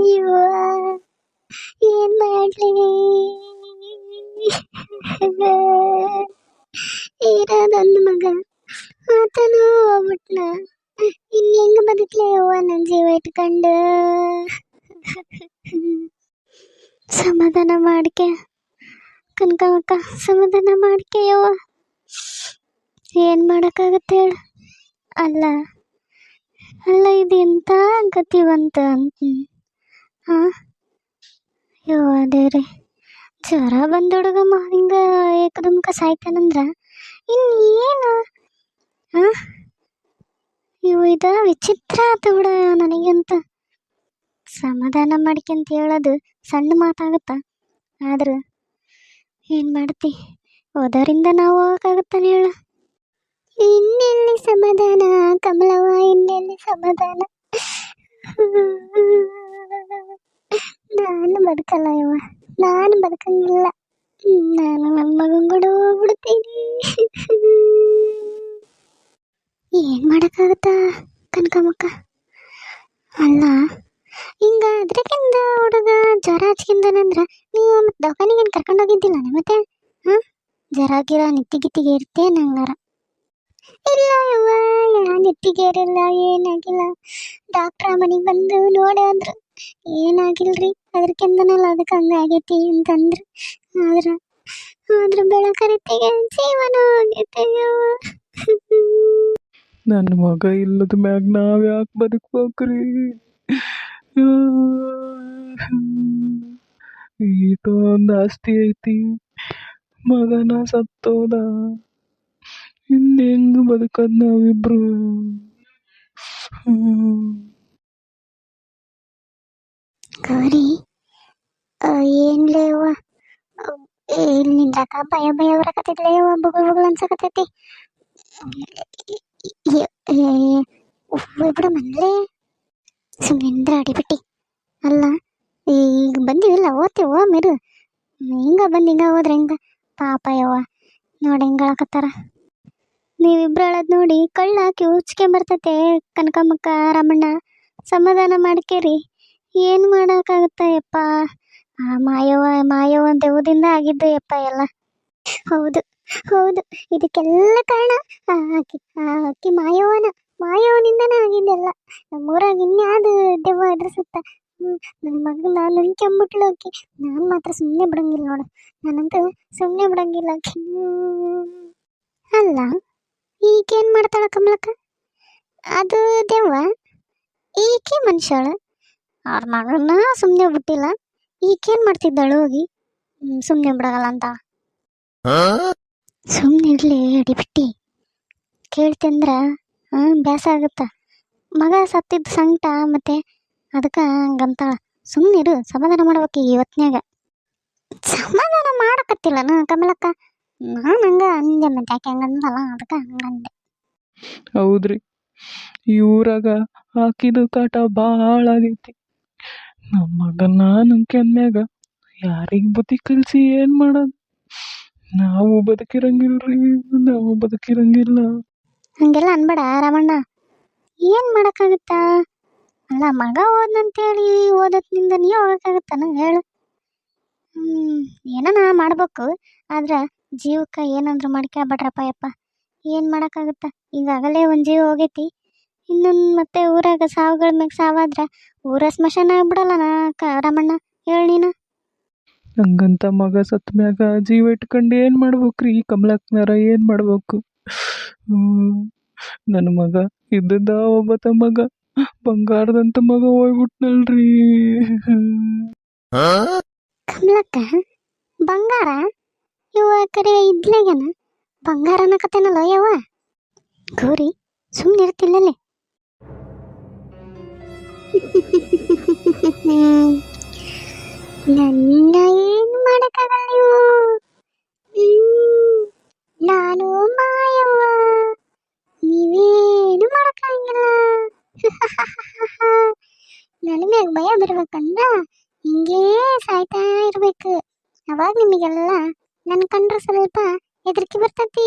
ಅಯ್ಯೋ ಏನ್ ಮಾಡ್ಲಿ ಇರೋದೊಂದು ಮಗ ಆತನು ಹೋಗ್ಬಿಟ್ನ ಇನ್ ಹೆಂಗ್ ಬದುಕ್ಲೆ ಯವ್ವ ನನ್ ಜೀವ ಇಟ್ಕೊಂಡು ಸಮಾಧಾನ ಮಾಡ್ಕೆ ಕನಕಮ್ಮಕ್ಕ ಸಮಾಧಾನ ಮಾಡ್ಕೆ ಯವ್ವ ಏನ್ ಮಾಡೋಕ್ಕಾಗತ್ತೆ ಹೇಳು. ಅಲ್ಲ ಅಲ್ಲ, ಇದು ಎಂಥ ಗತಿವಂತ ಅಂತ. ಹಾಂ ಯೋ ರೀ. ಜ್ವರ ಬಂದ ಹುಡುಗಮ್ಮ ಹಿಂಗ ಏಕದಮ್ಕ ಇನ್ನು ಇನ್ನೇನು? ಹಾಂ ಇವು ಇದ ವಿಚಿತ್ರ ಆತ ಬಿಡ ನನಗಂತ. ಸಮಾಧಾನ ಮಾಡ್ಕೊಂತ ಹೇಳೋದು ಸಣ್ಣ ಮಾತಾಗತ್ತ? ಆದ್ರೆ ಏನು ಮಾಡ್ತಿ? ಹೋದರಿಂದ ನಾವು ಹೋಗೋಕ್ಕಾಗತ್ತಾನೆ ಹೇಳು. ಇನ್ನೆಲ್ಲಿ ಸಮಾಧಾನ? ಕಮಲವ್ವ, ಇನ್ನೆಲ್ಲಿ ಸಮಾಧಾನ? ನಾನು ಬದುಕಲ್ಲ ಇವ ನಾನು ಬದುಕಂಗಿಲ್ಲ. ನಾನು ನನ್ನ ಮಗನ ಕೂಡ ಹೋಗ್ಬಿಡ್ತೀನಿ. ಏನ್ ಮಾಡಕ್ಕಾಗತ್ತಾ ಕನಕಮ್ಮಕ್ಕ ಅಲ್ಲ ಹಿಂಗ ಅದ್ರಕ್ಕಿಂದ ಹುಡುಗ ಜ್ವರ ಹಚ್ಕಿಂದನಂದ್ರ ನೀವು ಮತ್ತೆ ದವಾಖಾನಿಗೆ ಏನು ಕರ್ಕೊಂಡು ಹೋಗಿದ್ದಿಲ್ಲ ಮತ್ತೆ ಹಾ? ಜ್ವರ ಗಿರ ನಿತ್ತಿಗಿತ್ತಿಗೆ ಇರ್ತೇ ನಂಗಾರ ಇಲ್ಲ ಯವ್ವ ಏನಾಗಿಲ್ಲ. ಡಾಕ್ಟ್ರ ಮನೆಗೆ ಬಂದು ನೋಡಿದ್ರು, ಏನಾಗಿಲ್ರಿ? ಅದ್ರಕ್ಕಿಂದನಲ್ಲ ಅದಕ್ಕೆ ಹಂಗಾಗೈತಿ ಅಂತಂದ್ರು. ಆದ್ರ ಆದ್ರ ಬೆಳಕರಿತಿಗೆ ಜೀವನ ಯವ್ವ. ನನ್ನ ಮಗ ಇಲ್ಲದ ಮ್ಯಾಗ ನಾವ್ ಯಾಕೆ ಬದುಕ್ಬೇಕ್ರಿ? ಈಟೊಂದು ಆಸ್ತಿ ಐತಿ. ಮಗನ ಸತ್ತೋದ. ಇನ್ನು ಹೆಂಗೆ ಬದುಕದ್ ನಾವಿಬ್ರು? ಹ್ಮ್. ಗೌರಿ ಏನ್ಲೇ ಅವ್ವ? ಭಯ ಭಯ ಬರಕತ್ತಿದ್ಲೇ ಅವ್ವ, ಬುಗುಲ್ ಬುಗುಲ್ ಅನ್ಸಕತ್ತೈತಿ. ಬಿಡು ಮನ್ಲೇ? ಸುಮ್ಮನೆ ಅಡಿಬಿಟ್ಟಿ. ಅಲ್ಲ ಈಗ ಬಂದಿವಿಲ್ಲ, ಓದ್ತೇವ ಮಿರು. ಹಿಂಗ ಬಂದು ಹಿಂಗ ಹೋದ್ರೆ ಹಿಂಗ. ಪಾಪ ಯವ್ವ, ನೋಡಿ ಹಿಂಗಳಕತ್ತಾರ ನೀವಿಬ್ರು ನೋಡಿ ಕಳ್ಳ ಕಿವುಚ್ಕೆ ಉಚ್ಕೊಂಬರ್ತೈತೆ ಕನಕಮ್ಮಕ್ಕ ರಮಣ್ಣ. ಸಮಾಧಾನ ಮಾಡ್ಕೇರಿ. ಏನು ಮಾಡೋಕ್ಕಾಗುತ್ತೆ ಯಪ್ಪ? ಆ ಮಾಯವ್ವ ಮಾಯವ ದೆವ್ವದಿಂದ ಆಗಿದ್ದು ಯಪ್ಪ ಎಲ್ಲ. ಹೌದು ಹೌದು. ಇದಕ್ಕೆಲ್ಲ ಕಾರಣ ಆಕಿ ಆಕಿ ಮಾಯವ್ವನ. ಮಾಯವ್ವನಿಂದನೇ ಆಗಿದ್ದೆಲ್ಲ ನಮ್ಮೂರಾಗ ಇನ್ಯಾವುದು ದೆವ್ವ ಅದ್ರ ಸುತ್ತ ಹ್ಞೂ ನನ್ನ ಮಗನ ನುಂಗ್ಕೊಂಬಿಟ್ಲು ಆಕಿ. ನಾನು ಮಾತ್ರ ಸುಮ್ಮನೆ ಬಿಡಂಗಿಲ್ಲ ನೋಡು. ನಾನಂತೂ ಸುಮ್ಮನೆ ಬಿಡಂಗಿಲ್ಲ ಆಕಿ. ಅಲ್ಲ ಈಗೇನು ಮಾಡ್ತಾಳ ಕಮಲಕ್ಕ? ಅದು ದೇವ ಈಕೆ ಮನುಷ್ಯಳು. ಅವ್ರ ಮಗನ ಸುಮ್ಮನೆ ಬಿಟ್ಟಿಲ್ಲ. ಈಗೇನು ಮಾಡ್ತಿದ್ದಾಳು ಹೋಗಿ? ಸುಮ್ಮನೆ ಬಿಡಗಲ್ಲ ಅಂತ. ಸುಮ್ಮನೆ ಇರ್ಲಿ ಅಡಿಬಿಟ್ಟಿ ಕೇಳ್ತಂದ್ರ ಹಾಂ ಬ್ಯಾಸ ಆಗುತ್ತ. ಮಗ ಸತ್ತಿದ್ದ ಸಂಕಟ ಮತ್ತೆ ಅದಕ್ಕೆ ಹಂಗಂತಾಳ ಸುಮ್ಮನಿರು ಸಮಾಧಾನ ಮಾಡ್ಬೇಕು ಇವತ್ನ್ಯಾಗ ಸಮಾಧಾನ ಮಾಡಕತ್ತಿಲ್ಲನ ಕಮಲಕ್ಕ? ನಾನು ಹಂಗ ಅಂದೆ ಮತ್ತೆ ಯಾಕೆ ಹಂಗಂದಲ್ಲ ಅದಕ್ಕೆ ಹಂಗಂದೆ ಹೌದ್ರಿ. ಈ ಊರಾಗ ಹಾಕಿದ ಕಾಟ ಭಾಳ ಆಗೈತಿ. ನಮ್ಮ ಮಗನ ನಂಬ್ಕೊಂಡ್ಮ್ಯಾಗ ಯಾರಿಗೆ ಬುದ್ಧಿ ಕಲ್ಸಿ ಏನು ಮಾಡೋದು? ನಾವು ಬದುಕಿರಂಗಿಲ್ರಿ ನಾವು ಬದುಕಿರಂಗಿಲ್ಲ. ಹಂಗೆಲ್ಲ ಅನ್ಬೇಡ ರಾಮಣ್ಣ. ಏನು ಮಾಡೋಕ್ಕಾಗುತ್ತಾ? ಅಲ್ಲ ಮಗ ಓದ್ನಂತೇಳಿ ಓದತ್ನಿಂದ ನೀ ಹೋಗಕ್ಕಾಗತ್ತ ಹೇಳು. ಹ್ಞೂ ಏನನ ಮಾಡ್ಬೇಕು ಆದ್ರೆ ಜೀವಕ್ಕೆ ಏನಂದ್ರು ಮಾಡ್ಕೊಬೇಡ್ರಪ್ಪ ಯಪ್ಪ. ಏನು ಮಾಡೋಕ್ಕಾಗುತ್ತ? ಈಗಾಗಲೇ ಒಂದು ಜೀವ ಹೋಗೈತಿ. ಇನ್ನೊಂದು ಮತ್ತೆ ಊರಾಗ ಸಾವುಗಳ ಮ್ಯಾಗ ಸಾವಾದ್ರೆ ಊರ ಸ್ಮಶಾನ ಆಗ್ಬಿಡಲ್ಲ ಕ ರಮಣ್ಣ. ಹೇಳಿ ನೀನು. ಹಂಗಂತ ಮಗ ಸತ್ತ ಮ್ಯಾಗ ಜೀವ ಇಟ್ಕೊಂಡು ಏನು ಮಾಡ್ಬೇಕ್ರಿ? ಈ ಕಮಲಕ್ನಾರ ಏನು ಮಾಡ್ಬೇಕು. ನನ್ನ ಮಗ ಇದ್ದ ಒಬ್ಬತ ಮಗ. ಬಂಗಾರದಂತ ಮಗ ಹೋಗ್ಬಿಟ್ನಲ್ರಿ. ಕಮಲಕ್ಕ ಬಂಗಾರ? ಇವ ಕರೆ ಇದ್ಲಾಗ್ಯಾನ? ಬಂಗಾರ ಅನ್ನಕತ್ತೇನಲ್ಲ ಯವ್ವ ಗೌರಿ ಸುಮ್ಮನೆ ಇರ್ತಿಲ್ಲಲ್ಲೇ? ನನ್ನ ಏನು ಮಾಡಕ್ಕಾಗಲ್ಲ ನಾನು ಮಾಯವ್ವ. ನೀವೇನು ಮಾಡಕ್ಕಾಗಿಲ್ಲ? ನನ್ನ ಮ್ಯಾಗ ಭಯ ಬರ್ಬೇಕಂದ್ರ ಹಿಂಗೇ ಸಾಯ್ತಾ ಇರ್ಬೇಕು. ಅವಾಗ ನಿಮಗೆಲ್ಲ ನನ್ನ ಕಂಡ್ರೆ ಸ್ವಲ್ಪ ಹೆದರಿಕೆ ಬರ್ತೈತಿ.